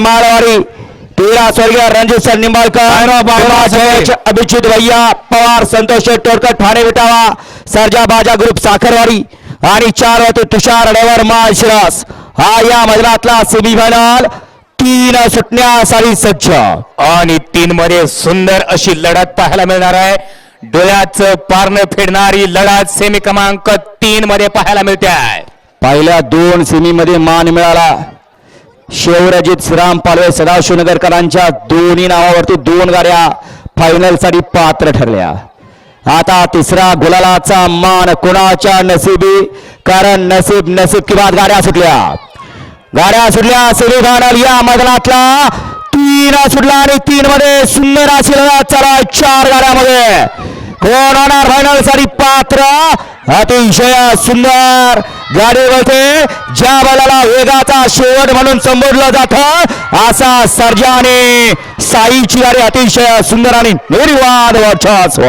माळवाडी तेरा स्वर्गीय रणजित सर निंबाळकर अभिजित भैया पवार संतोष टोडकर ठाणे विटावा सर्जा बाजा ग्रुप साखरवाडी आणि चार वरती तुषार डेवर माळशिरस हा या मैदानातला सेमीफायनल तीन सुटण्यासाठी सज्ज. आणि तीन मध्ये सुंदर अशी लढत पाहायला मिळणार आहे. डोळ्याचं पारणं फेडणारी लढत सेमी क्रमांक तीन मध्ये पाहायला मिळते. आहे पहिल्या दोन सेमीमध्ये मान मिळाला. शिवराजित श्रीराम पालवे सदाशिवनगरकरांच्या दोन्ही नावावरती दोन गाड्या फायनलसाठी पात्र ठरल्या. आता तिसरा गुलालाचा मान कोणाच्या नसीबी कारण नसीब नसीब की बात गाड्या सुटल्या. गाड्या सुटल्या सेमीफायनल या मैदानातला. तीन सुटला आणि तीन मध्ये सुंदर अशी चला चार गाड्यामध्ये. कोण होणार फायनलसाठी पात्र? अतिशय सुंदर. गाडीवरती ज्या बैलाला वेगाचा शेवट म्हणून संबोधलं जातं असा सर्जाने साईची गाडी अतिशय सुंदर आणि निर्वाद वर्चस्व.